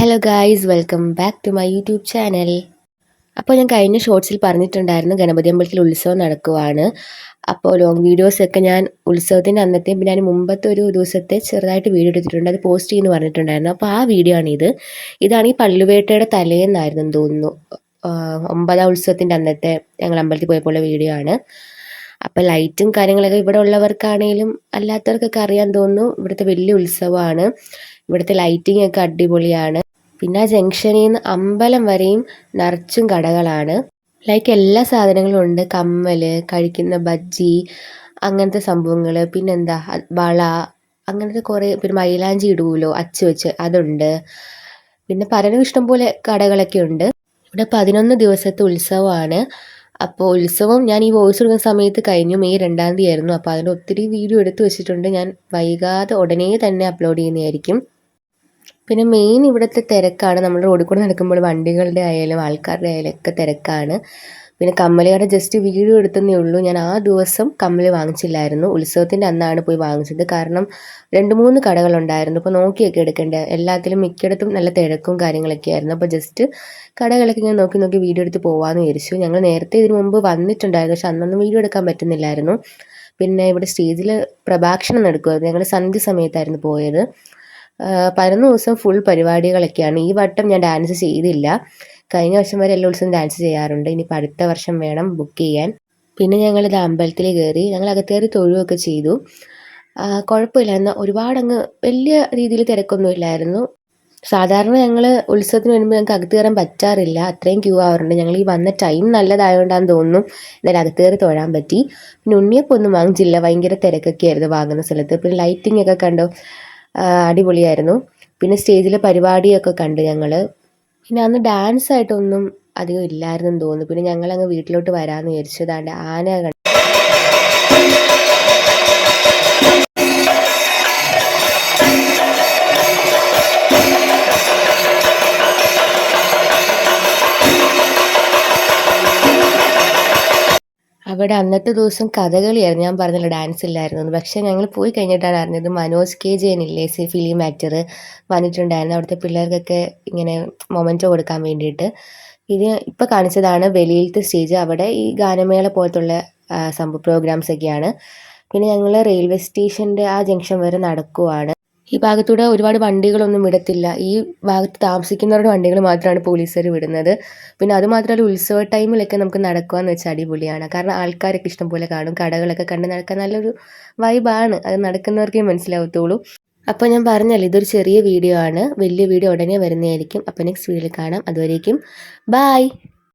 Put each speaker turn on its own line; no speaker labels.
Hello guys welcome back to my YouTube channel അപ്പോൾ ഞാൻ കഴിഞ്ഞ ഷോർട്സിൽ പറഞ്ഞിട്ടുണ്ടായിരുന്നു ഗണപതി അമ്പലത്തിൽ ഉത്സവം നടക്കുവാണ്. അപ്പോൾ ലോങ് വീഡിയോസൊക്കെ ഞാൻ ഉത്സവത്തിന്റെ അന്നത്തെയും പിന്നെ അതിന് മുമ്പത്തെ ഒരു ദിവസത്തെ ചെറുതായിട്ട് വീഡിയോ എടുത്തിട്ടുണ്ട്. അത് പോസ്റ്റ് ചെയ്യുന്നു പറഞ്ഞിട്ടുണ്ടായിരുന്നു. അപ്പോൾ ആ വീഡിയോ ആണിത് ഇതാണ് ഈ പള്ളുവേട്ടയുടെ തലേന്നായിരുന്നു തോന്നുന്നു. ഒമ്പതാം ഉത്സവത്തിന്റെ അന്നത്തെ ഞങ്ങൾ അമ്പലത്തിൽ പോയപ്പോൾ വീഡിയോ ആണ്. അപ്പോൾ ലൈറ്റും കാര്യങ്ങളൊക്കെ ഇവിടെ ഉള്ളവർക്കാണെങ്കിലും അല്ലാത്തവർക്കൊക്കെ അറിയാൻ തോന്നുന്നു. ഇവിടുത്തെ വലിയ ഉത്സവമാണ്. ഇവിടുത്തെ ലൈറ്റിംഗ് ഒക്കെ അടിപൊളിയാണ്. പിന്നെ ആ ജംഗ്ഷനിൽ നിന്ന് അമ്പലം വരെയും നിറച്ചും കടകളാണ്. ലൈക്ക് എല്ലാ സാധനങ്ങളും ഉണ്ട്. കമ്മൽ കഴിക്കുന്ന ബജ്ജി അങ്ങനത്തെ സംഭവങ്ങൾ പിന്നെന്താ? വള അങ്ങനത്തെ കുറേ പിന്നെ മൈലാഞ്ചി ഇടുവല്ലോ അച്ച് വെച്ച് അതുണ്ട്. പിന്നെ പലരും ഇഷ്ടംപോലെ കടകളൊക്കെ ഉണ്ട്. ഇവിടെ പതിനൊന്ന് ദിവസത്തെ ഉത്സവമാണ്. അപ്പോൾ ഉത്സവം ഞാൻ ഈ വോയിസ് എടുക്കുന്ന സമയത്ത് കഴിഞ്ഞു. മെയ് രണ്ടാം തീയതി ആയിരുന്നു. അപ്പോൾ അതിന്റെ ഒത്തിരി വീഡിയോ എടുത്തു വെച്ചിട്ടുണ്ട്. ഞാൻ വൈകാതെ ഉടനെ തന്നെ അപ്ലോഡ് ചെയ്യുന്നതായിരിക്കും. പിന്നെ മെയിൻ ഇവിടുത്തെ തിരക്കാണ്. നമ്മൾ റോഡിൽ കൂടെ നടക്കുമ്പോൾ വണ്ടികളുടെ ആയാലും ആൾക്കാരുടെ ആയാലും ഒക്കെ തിരക്കാണ്. പിന്നെ കമ്മലുകാരുടെ ജസ്റ്റ് വീഡിയോ എടുത്തതേ ഉള്ളൂ. ഞാൻ ആ ദിവസം കമ്മൽ വാങ്ങിച്ചില്ലായിരുന്നു. ഉത്സവത്തിന്റെ അന്നാണ് പോയി വാങ്ങിച്ചത്. കാരണം രണ്ട് മൂന്ന് കടകളുണ്ടായിരുന്നു. അപ്പോൾ നോക്കിയൊക്കെ എടുക്കേണ്ടത് എല്ലാത്തിലും മിക്കയിടത്തും നല്ല തിരക്കും കാര്യങ്ങളൊക്കെ ആയിരുന്നു. അപ്പോൾ ജസ്റ്റ് കടകളൊക്കെ ഞാൻ നോക്കി നോക്കി വീഡിയോ എടുത്ത് പോകാമെന്ന് വിചാരിച്ചു. ഞങ്ങൾ നേരത്തെ ഇതിനു മുമ്പ് വന്നിട്ടുണ്ടായിരുന്നു. പക്ഷെ അന്നൊന്നും വീഡിയോ എടുക്കാൻ പറ്റുന്നില്ലായിരുന്നു. പിന്നെ ഇവിടെ സ്റ്റേജിൽ പ്രഭാഷണം നടക്കുമായിരുന്നു ഞങ്ങൾ സന്ധ്യ സമയത്തായിരുന്നു പോയത്. പതിനൊന്ന് ദിവസം ഫുൾ പരിപാടികളൊക്കെയാണ്. ഈ വട്ടം ഞാൻ ഡാൻസ് ചെയ്തില്ല. കഴിഞ്ഞ വർഷം വരെ എല്ലാ ദിവസവും ഡാൻസ് ചെയ്യാറുണ്ട്. ഇനി അടുത്ത വർഷം വേണം ബുക്ക് ചെയ്യാൻ. പിന്നെ ഞങ്ങൾ ഇത് അമ്പലത്തിൽ കയറി ഞങ്ങൾ അകത്ത് കയറി തൊഴുകയൊക്കെ ചെയ്തു എന്നാൽ ഒരുപാടങ്ങ് വലിയ രീതിയിൽ തിരക്കൊന്നും ഇല്ലായിരുന്നു. സാധാരണ ഞങ്ങൾ ഉത്സവത്തിന് വരുമ്പോൾ ഞങ്ങൾക്ക് അകത്ത് കയറാൻ പറ്റാറില്ല. അത്രയും ക്യൂ ആവാറുണ്ട്. ഞങ്ങൾ ഈ വന്ന ടൈം നല്ലതായതുകൊണ്ടാന്ന് തോന്നുന്നു. എന്നാലും അകത്ത് കയറി തൊഴാൻ പറ്റി. പിന്നെ ഉണ്ണിയപ്പം ഒന്നും വാങ്ങിച്ചില്ല. ഭയങ്കര തിരക്കൊക്കെ ആയിരുന്നു വാങ്ങുന്ന സ്ഥലത്ത്. പിന്നെ ലൈറ്റിംഗ് ഒക്കെ കണ്ടു? അടിപൊളിയായിരുന്നു. പിന്നെ സ്റ്റേജിലെ പരിപാടിയൊക്കെ കണ്ട് ഞങ്ങൾ പിന്നെ അന്ന് ഡാൻസ് ആയിട്ടൊന്നും അധികം ഇല്ലായിരുന്നെന്ന് തോന്നുന്നു. പിന്നെ ഞങ്ങൾ അങ്ങ് വീട്ടിലോട്ട് വരാമെന്ന് വിചാരിച്ചു. അതാണ്ട് ആന അവിടെ അന്നത്തെ ദിവസം കഥകളിയായിരുന്നു. ഞാൻ പറഞ്ഞില്ല ഡാൻസ് ഇല്ലായിരുന്നു പക്ഷെ ഞങ്ങൾ പോയി കഴിഞ്ഞിട്ടാണ് അറിഞ്ഞത് മനോജ് കെ ജെ ഇല്ലേ സി ഫിലിം ആക്ടർ വന്നിട്ടുണ്ടായിരുന്നു. അവിടുത്തെ പിള്ളേർക്കൊക്കെ ഇങ്ങനെ മൊമെന്റോ കൊടുക്കാൻ വേണ്ടിയിട്ട്. ഇത് ഇപ്പോൾ കാണിച്ചതാണ് വെളിയിലത്തെ സ്റ്റേജ് അവിടെ ഈ ഗാനമേള പോലത്തുള്ള സംഭവ പ്രോഗ്രാംസ് ഒക്കെയാണ്. പിന്നെ ഞങ്ങൾ റെയിൽവേ സ്റ്റേഷന്റെ ആ ജംഗ്ഷൻ വരെ നടക്കുവാണ്. ഈ ഭാഗത്തൂടെ ഒരുപാട് വണ്ടികളൊന്നും വിടത്തില്ല. ഈ ഭാഗത്ത് താമസിക്കുന്നവരുടെ വണ്ടികൾ മാത്രമാണ് പോലീസുകാർ വിടുന്നത്. പിന്നെ അതുമാത്രമല്ല ഉത്സവ ടൈമിലൊക്കെ നമുക്ക് നടക്കുകയെന്ന് വെച്ചാൽ അടിപൊളിയാണ്. കാരണം ആൾക്കാരൊക്കെ ഇഷ്ടംപോലെ കാണും കടകളൊക്കെ കണ്ട് നടക്കാൻ നല്ലൊരു വൈബാണ്. അത് നടക്കുന്നവർക്കേ മനസ്സിലാവത്തുള്ളൂ. അപ്പോൾ ഞാൻ പറഞ്ഞല്ലോ ഇതൊരു ചെറിയ വീഡിയോ ആണ്. വലിയ വീഡിയോ ഉടനെ വരുന്നതായിരിക്കും. അപ്പോൾ നെക്സ്റ്റ് വീഡിയോയിൽ കാണാം. അതുവരേക്കും ബായ്